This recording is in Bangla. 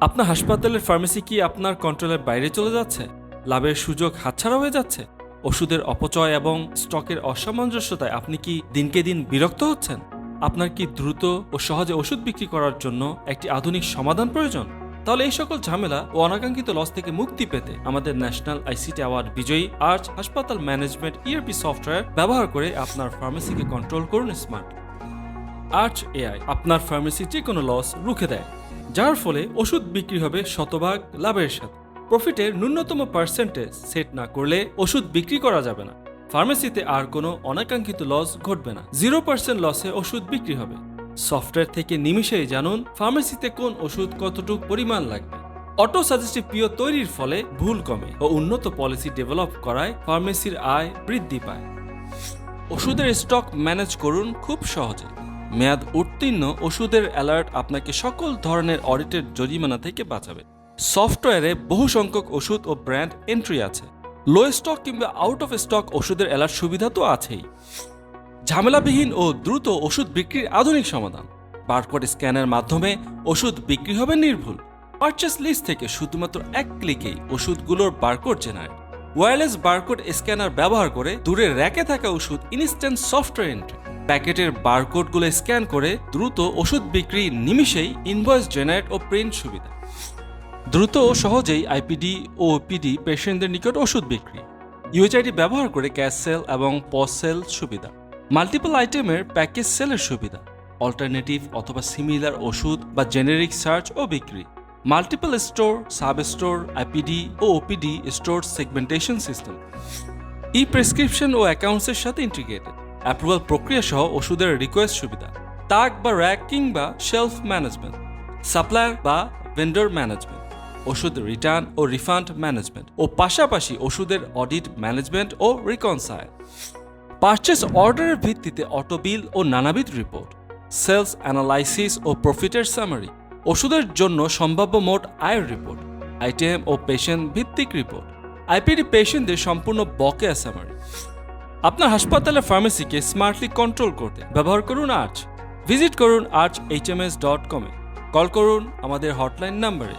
আপনার হাসপাতালের ফার্মেসি কি আপনার কন্ট্রোলের বাইরে চলে যাচ্ছে? লাভের সুযোগ হাতছাড়া হয়ে যাচ্ছে? ওষুধের অপচয় এবং স্টকের অসামঞ্জস্যতায় আপনি কি দিনকে দিন বিরক্ত হচ্ছেন? আপনার কি দ্রুত ও সহজে ওষুধ বিক্রি করার জন্য একটি আধুনিক সমাধান প্রয়োজন? তাহলে এই সকল ঝামেলা ও অনাকাঙ্ক্ষিত লস থেকে মুক্তি পেতে আমাদের ন্যাশনাল আইসিটি অ্যাওয়ার্ড বিজয়ী আর্চ হাসপাতাল ম্যানেজমেন্ট ইআরপি সফটওয়্যার ব্যবহার করে আপনার ফার্মেসিকে কন্ট্রোল করুন স্মার্ট আর্চ এআই আপনার ফার্মেসি যে কোনো লস রুখে দেয়। যার ফলে ওষুধ বিক্রি হবে শতভাগ লাভের সাথে। প্রফিটের ন্যূনতম পার্সেন্টেজ সেট না করলে ওষুধ বিক্রি করা যাবে না। ফার্মেসিতে আর কোনো অনাকাঙ্ক্ষিত লস ঘটবে না। জিরো পার্সেন্ট লসে ওষুধ বিক্রি হবে। সফটওয়্যার থেকে নিমিশেই জানুন ফার্মেসিতে কোন ওষুধ কতটুকু পরিমাণ লাগবে। অটো সাজেস্টিভ পিও তৈরির ফলে ভুল কমে ও উন্নত পলিসি ডেভেলপ করায় ফার্মেসির আয় বৃদ্ধি পায়। ওষুধের স্টক ম্যানেজ করুন খুব সহজে। মেয়াদ উত্তীর্ণ ওষুধের অ্যালার্ট আপনাকে সকল ধরনের অডিটের জরিমানা থেকে বাঁচাবে। সফটওয়্যারে বহু সংখ্যক ওষুধ ও ব্র্যান্ড এন্ট্রি আছে। লো স্টক কিংবা আউট অফ স্টক ওষুধের অ্যালার্ট সুবিধা তো আছেই। ঝামেলাবিহীন ও দ্রুত ওষুধ বিক্রির আধুনিক সমাধান। বারকোড স্ক্যানের মাধ্যমে ওষুধ বিক্রি হবে নির্ভুল। পারচেস লিস্ট থেকে শুধুমাত্র এক ক্লিকেই ওষুধগুলোর barcode generate wireless barcode scanner ব্যবহার করে দূরে র্যাকে থাকা ওষুধ ইনস্ট্যান্ট সফটওয়্যার এন্ট্রি। প্যাকেটের বারকোডগুলো স্ক্যান করে দ্রুত ওষুধ বিক্রি নিমিষেই ইনভয়েস জেনারেট ও প্রিন্ট সুবিধা। দ্রুত ও সহজেই আইপিডি ও ওপিডি পেশেন্টদের নিকট ওষুধ বিক্রি। ইউএচআইডি ব্যবহার করে ক্যাশ সেল এবং পস সেল সুবিধা। মাল্টিপল আইটেমের প্যাকেজ সেলের সুবিধা। অল্টারনেটিভ অথবা সিমিলার ওষুধ বা জেনেরিক সার্চ ও বিক্রি। Multiple store, sub store, IPD ও OPD store segmentation system. E prescription ও অ্যাকাউন্টসের সাথে ইন্টিগ্রেটেড। অ্যাপ্রুভাল প্রক্রিয়া সহ ওষুধের রিকোয়েস্ট সুবিধা তাক বা র্যাক কিংবা শেলফ ম্যানেজমেন্ট সাপ্লায়ার বা ভেন্ডর ম্যানেজমেন্ট ওষুধ রিটার্ন ও রিফান্ড ম্যানেজমেন্ট ও পাশাপাশি ওষুধের অডিট ম্যানেজমেন্ট ও রিকনসাইল পারচেস অর্ডারের ভিত্তিতে অটো বিল ও নানাবিধ রিপোর্ট সেলস অ্যানালাইসিস ও প্রফিটের সামারি ওষুধের জন্য সম্ভাব্য মোট আয়ের রিপোর্ট আইটেম ও পেশেন্ট ভিত্তিক রিপোর্ট আইপিডি পেশেন্টদের সম্পূর্ণ বকেয়া সামারি আপনার হাসপাতালের ফার্মেসিকে স্মার্টলি কন্ট্রোল করতে ব্যবহার করুন আর্চ ভিজিট করুন Arch H M S dot com call করুন আমাদের হটলাইন নাম্বারে